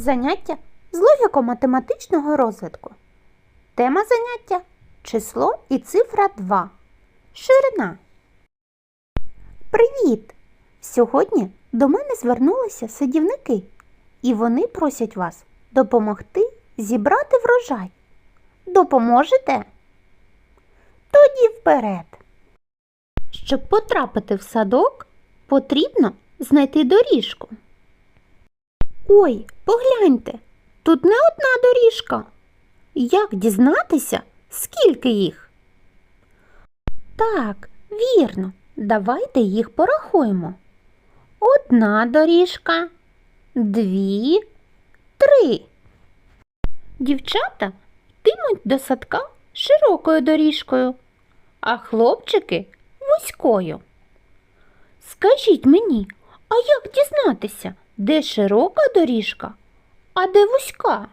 Заняття з логіко-математичного розвитку. Тема заняття число і цифра 2. Ширина. Привіт! Сьогодні до мене звернулися садівники, і вони просять вас допомогти зібрати врожай. Допоможете? Тоді вперед. Щоб потрапити в садок, потрібно знайти доріжку. Ой, погляньте, тут не одна доріжка. Як дізнатися, скільки їх? Так, вірно, давайте їх порахуємо. Одна доріжка, дві, три. Дівчата йтимуть до садка широкою доріжкою, а хлопчики вузькою. Скажіть мені, а як дізнатися, де широка доріжка, а де вузька?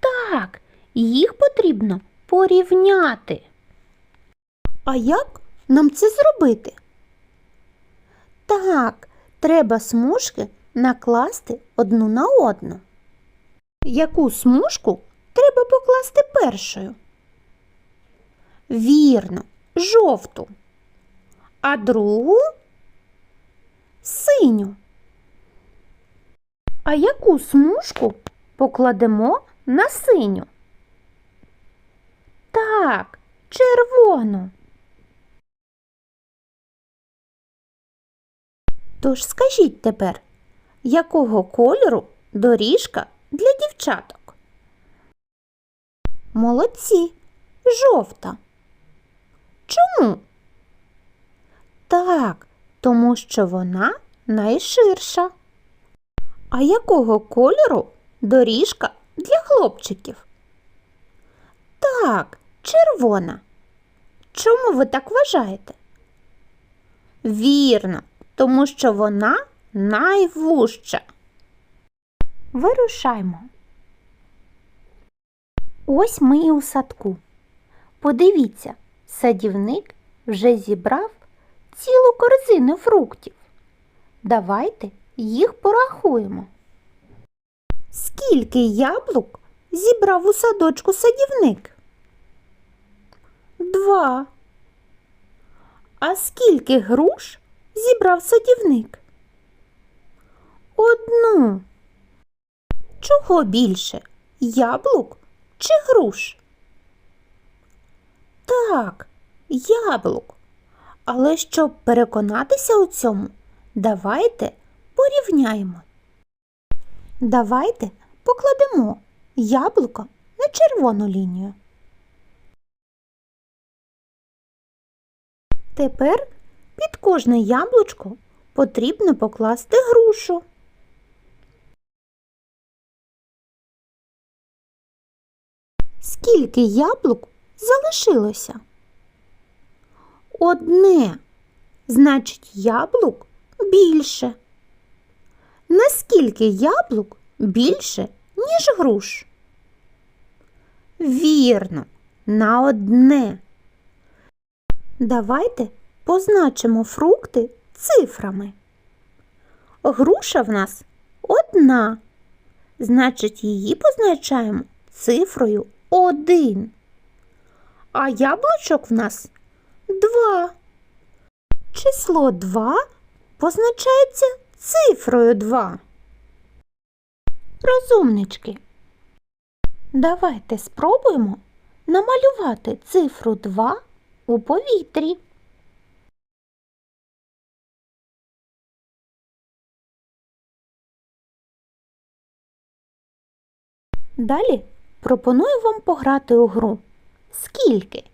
Так, їх потрібно порівняти. А як нам це зробити? Так, треба смужки накласти одну на одну. Яку смужку треба покласти першою? Вірно, жовту. А другу синю. А яку смужку покладемо на синю? Так, червону. Тож скажіть тепер, якого кольору доріжка для дівчаток? Молодці, жовта. Чому? Так, тому що вона найширша. А якого кольору доріжка для хлопчиків? Так, червона. Чому ви так вважаєте? Вірно, тому що вона найвужча. Вирушаймо. Ось ми і у садку. Подивіться, садівник вже зібрав цілу корзину фруктів. Давайте їх порахуємо. Скільки яблук зібрав у садочку садівник? Два. А скільки груш зібрав садівник? Одну. Чого більше? Яблук чи груш? Так, яблук. Але щоб переконатися у цьому, давайте порівняємо. Давайте покладемо яблуко на червону лінію. Тепер під кожне яблучко потрібно покласти грушу. Скільки яблук залишилося? Одне. Значить, яблук більше. Наскільки яблук більше, ніж груш? Вірно, на одне. Давайте позначимо фрукти цифрами. Груша в нас одна. Значить, її позначаємо цифрою один. А яблучок в нас два. Число 2 позначається цифрою 2. Розумнички. Давайте спробуємо намалювати цифру 2 у повітрі. Далі пропоную вам пограти у гру. Скільки?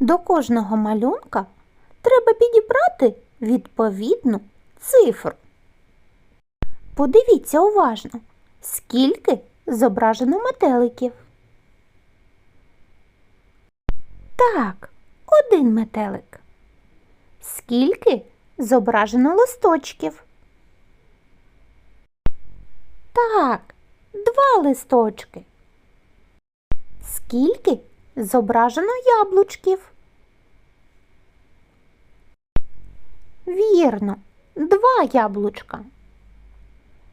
До кожного малюнка треба підібрати відповідну цифру. Подивіться уважно, скільки зображено метеликів. Так, один метелик. Скільки зображено листочків? Так, два листочки. Скільки зображено яблучків? Вірно, два яблучка.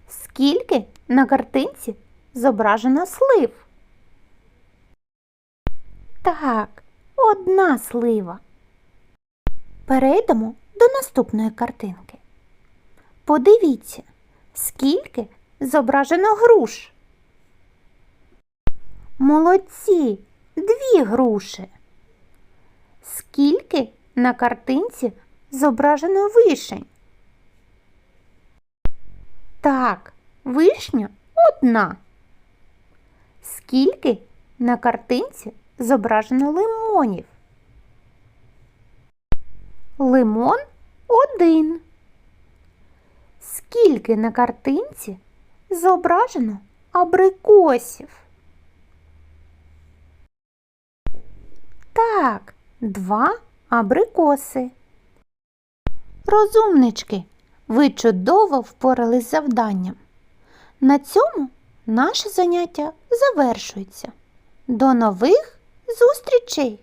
Скільки на картинці зображено слив? Так, одна слива. Перейдемо до наступної картинки. Подивіться, скільки зображено груш. Молодці, дві груші. Скільки на картинці зображено вишень? Так, вишня одна. Скільки на картинці зображено лимонів? Лимон один. Скільки на картинці зображено абрикосів? Так, два абрикоси. Розумнички, ви чудово впорались з завданням. На цьому наше заняття завершується. До нових зустрічей!